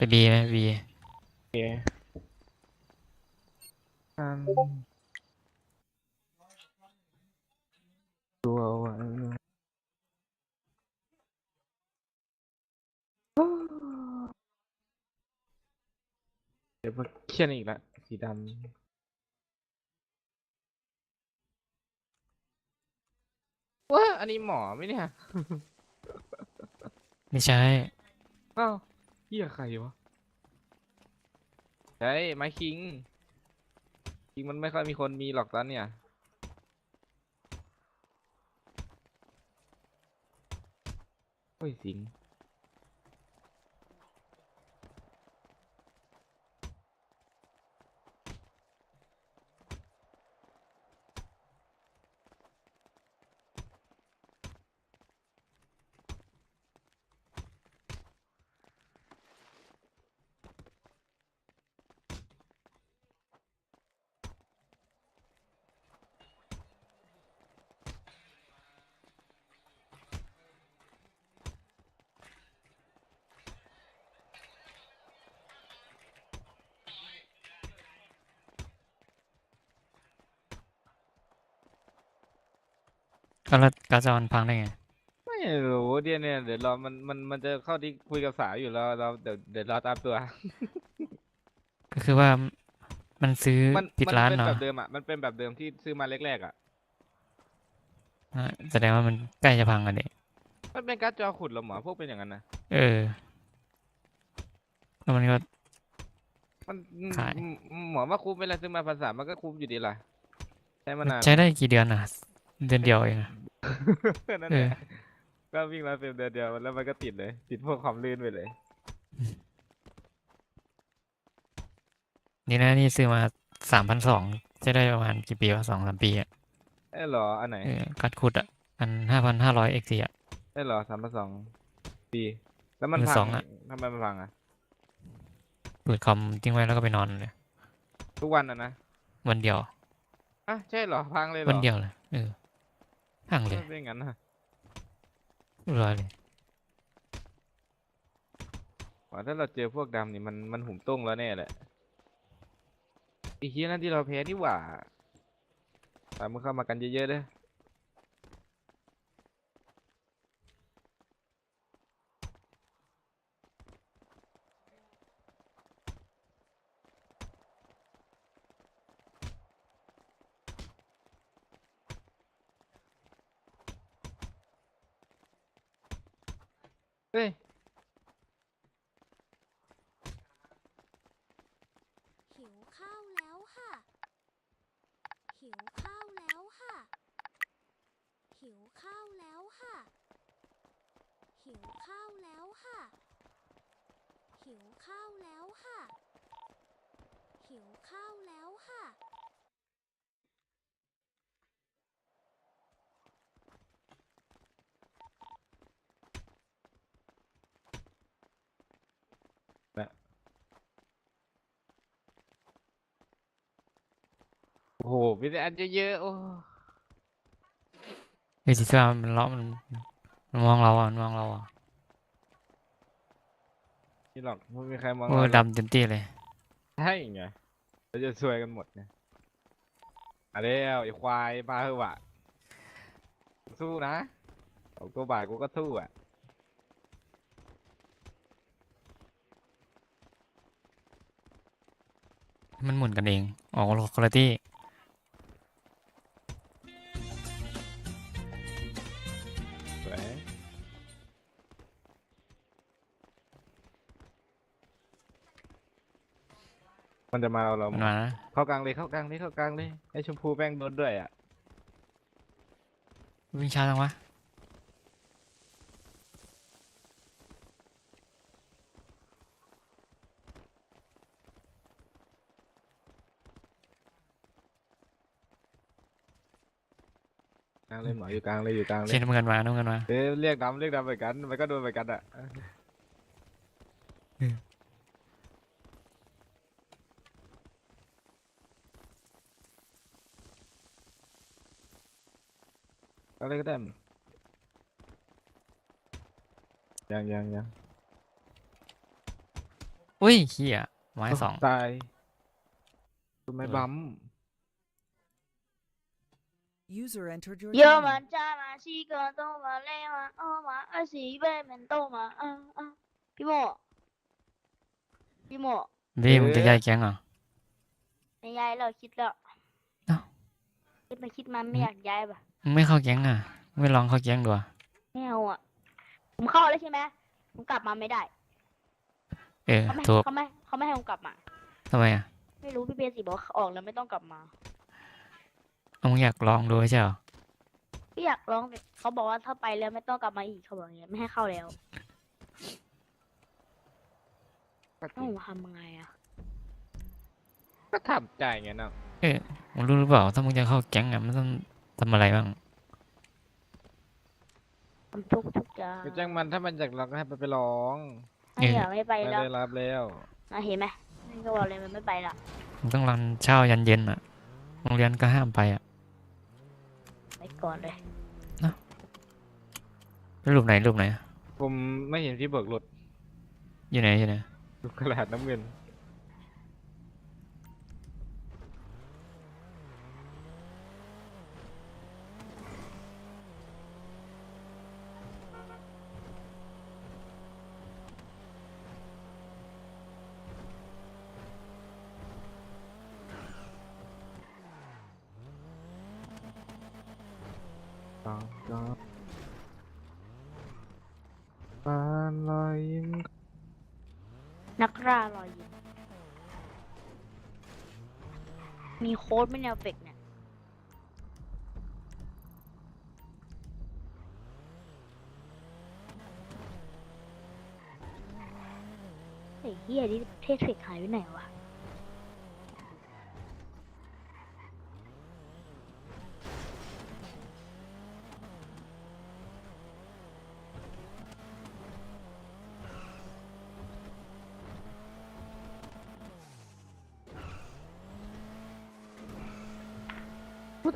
ไปบีไหมบีโอเคอืมดูเอาไว้เดี๋ยวมาเขียนอีกละสีดำว้าอันนี้หมอไหมเนี่ย ไม่ใช่ อ้าว เฮียใครวะใช่ไม้คิงคิงมันไม่ค่อยมีคนมีหรอกตอนเนี่ยโอ้ยสิง ก็แล้วการ์ดจอมันพังได้ไง ไม่รู้เดี๋ยวเนี่ยเดี๋ยวรอมันมันมันจะเข้าที่คุยกับสาวอยู่แล้วเราเดี๋ยวเดี๋ยวรอตามตัว ก็คือว่ามันซื้อมันผิดมันร้านเป็นเหรอแบบเดิมอะมันเป็นแบบเดิมที่ซื้อมาแรกๆอะอะแสดงว่ามันใกล้จะพังกันเด็มันเป็นการ์ดจอขุดเหรอหมอพวกเป็นอย่างนั้นนะเออแล้วมันก็ มันขาย หมหมอว่าคุ้มเวลาซื้อมาภาษามมันก็คุ้มอยู่ดีล่ะใช้มานานใช้ได้กี่เดือนอะ เดือนเดียวเองอะ นั่นเอแหอละก็วิ่งมาเต็มเดือนเดียวแล้วมันก็ติดเลย ติดพวกความลื่นไปเลย นี่นะนี่ซื้อมาสามพันสองใช้ได้ประมาณกี่ปีวะสองสามปีอะเอ้ยเหรอ อันไหน เออการ์ดขุดอะ อันห้าพันห้าร้อยเอ็กซ์อะ เอ้ยเหรอสามพันสองปี แล้วมันมือพัสองงอะ ทำไมมันพังอะ เปิดคอมทิ้งไว้แล้วก็ไปนอนเลยทุกวันอะนะวันเดียว อะใช่เหรอพังเลยเหรอวันเดียวเลยเออ พังเลยไม่เป็นอย่างนั้นนะเรียบร้อยเลยว่าถ้าเราเจอพวกดำนี่มันมันหุ่มต้งแล้วแน่แหละอีกทีนั้นที่เราแพ้นี่หว่าตามมึงเข้ามากันเยอะๆเด้อ เฮ้ย หิวข้าวแล้วค่ะ หิวข้าวแล้วค่ะ หิวข้าวแล้วค่ะ หิวข้าวแล้วค่ะ หิวข้าวแล้วค่ะ หิวข้าวแล้วค่ะ โอ้โหมีแต่อันเยอะๆโอ้เฮ้ยจิซ่ามันเลาะมันมันมองเราอะมันมองเราอะนี่หรอกไม่มีใครมองโอ้เราหรอกดำเต็มที่เลยใช่ไงเราจะซวยกันหมดไงอะเดี๋ยวไอ้ควายมาเถอะวะสู้นะเอาตัวบาทกูก็สู้อะมันหมุนกันเองออกคุณภาพ มันจะมาเอาเรามันมานะเข้ากลางเลยเข้ากลางเลยเข้ากลางเลยไอ้ชมพูแป้งโดนด้วยอะวิ่งช้าจังวะกลางเลยหมออยู่กลางเลยอยู่กลางเลเช่ยนน้ำเงินมาน้ำเงินมา เอ้ยเรียกดำเรียกดำไปกันมันก็โดนไปกันอะ อะไรก็ได้มั้งยังยังยัง อุ้ยเฮียไม้สอง ตายทำไมบัม User entered your 要 channel. 么加嘛西个东嘛雷嘛欧嘛二十一倍门豆嘛嗯嗯，พี่โมพี่โม พี่มึงจะย้ายแก๊งเหรอ ไม่ย้ายเราคิดแล้ว เอ้า คิดไปคิดมาไม่อยากย้ายป่ะ มึง ไม่เข้าแก๊งอะ ไม่ลองเข้าแก๊งดูอะไม่เอาอะ ผมเข้าแล้วใช่ไหมผมกลับมาไม่ได้เออเขาไม่ถูกเขาไม่เขาไม่ให้ผมกลับมา ทำไมอะไม่รู้พี่เบสิบอกว่าออกแล้วไม่ต้องกลับมาเอามึงอยากลองดูไม่ใช่เหรอพี่อยากร้องแต่เขาบอกว่าถ้าไปแล้วไม่ต้องกลับมาอีกเขาบอกอย่างเงี้ยไม่ให้เข้าแล้วก็ต้องผมทำยังไงอะก็ทำใจไงเนาะ มึงรู้หรือเปล่าถ้ามึงจะเข้าแก๊งอะมันต้อง ทำอะไรบ้างทำทุกทุกอย่างก็จ้างมันถ้ามันอยากร้องก็ให้มันไปร้องไม่อยากไม่ไปไม่แล้วได้รับแล้วอะเห็นไหมนี่ก็บอกเลยมันไม่ไปละมึงต้องรันเช้ายันเย็นอะโรงเรียนก็ห้ามไปอะไปก่อนเลยแล้วรูปไหนรูปไหนผมไม่เห็นที่เบิกรถอยู่ไหนอยู่ไหนดูกระดาษน้ำเงินามตามปานลอยยิ้มนักล่ารอยยิ้มมีโค้ดไหม่แนวเฟกเนี่ย ไอ้เฮียนี่เทสเฟกหายไปไหนวะ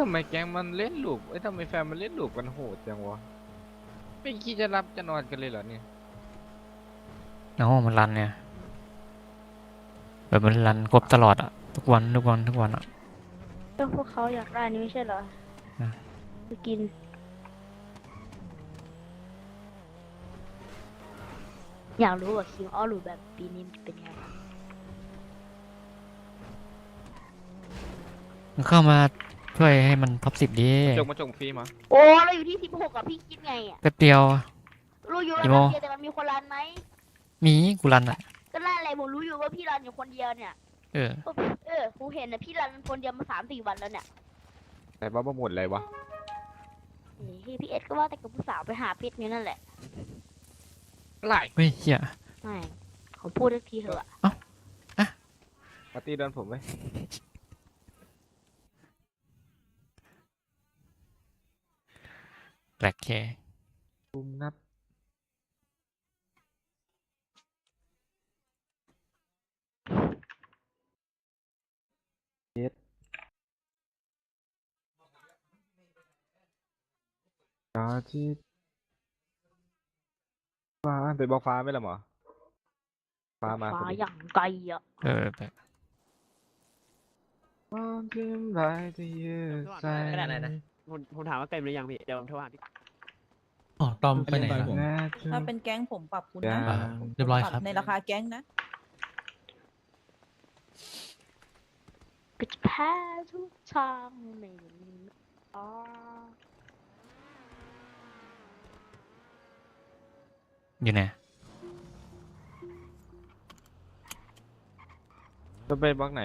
ทำไมแกงมันเล่นลูกเอ้ยทำไมแฟนมันเล่นลูกกันโหดจังวะไม่คิดจะรับจะนอนกันเลยเหรอเนี่ย เอ้ามันรันเนี่ยแบบมันรันครบตลอดอะทุกวันทุกวันทุกวันอะก็พวกเขาอยากได้นี่ไม่ใช่เหรออะไปกิน อยากรู้ว่าคิมออรูแบบปีนี้มันจะเป็นไงบ้างมึงเข้ามา ช่วยให้มันท็อปสิบดีจงมาจงฟรีมาโอ้เราอยู่ที่สิบหกอะพี่คิดไงอะแป๊บเดียว รู้อยู่กี่ว่าโมเดียวแต่มันมีคนรันไหมมีกูรันอะก็นั่นแหละผมรู้อยู่ว่าพี่รันอยู่คนเดียวเนี่ย เออ เออผมเห็นนะพี่รันคนเดียวมาสามสี่วันแล้วเนี่ยแต่ว่าบ่หมดเลยวะเฮ้ยพี่เอ็ดก็ว่าแต่กับผู้สาวไปหาเพชรนี่นั่นแหละไหลเฮ้ยเฮียไม่เขาพูดทักทีเถอะปาร์ตี้โดนผมไหม แบล็คเคคุมนัดเย็ดจาจีฟ้าแต่บอกฟ้าไม่ละหมอฟ้ามาพฟ้าอดีอย่างไกลอะเออแบบมองทิมไรจะยืดใจ ขนาดไหนนะผมผมถามว่าเต็มหรือยังพี่ เดี๋ยวผมโทรหาพี่ อ๋อตอมไปไหนครับแน่ถ้าเป็นแก๊งผมปรับคุณอย่านะอ่าเรียบร้อยปครับในราคาแก๊งนะ ก็จะแพ้ทุกทางไม่มีอ๋ออยู่ไหนจะไปบล็อกไหน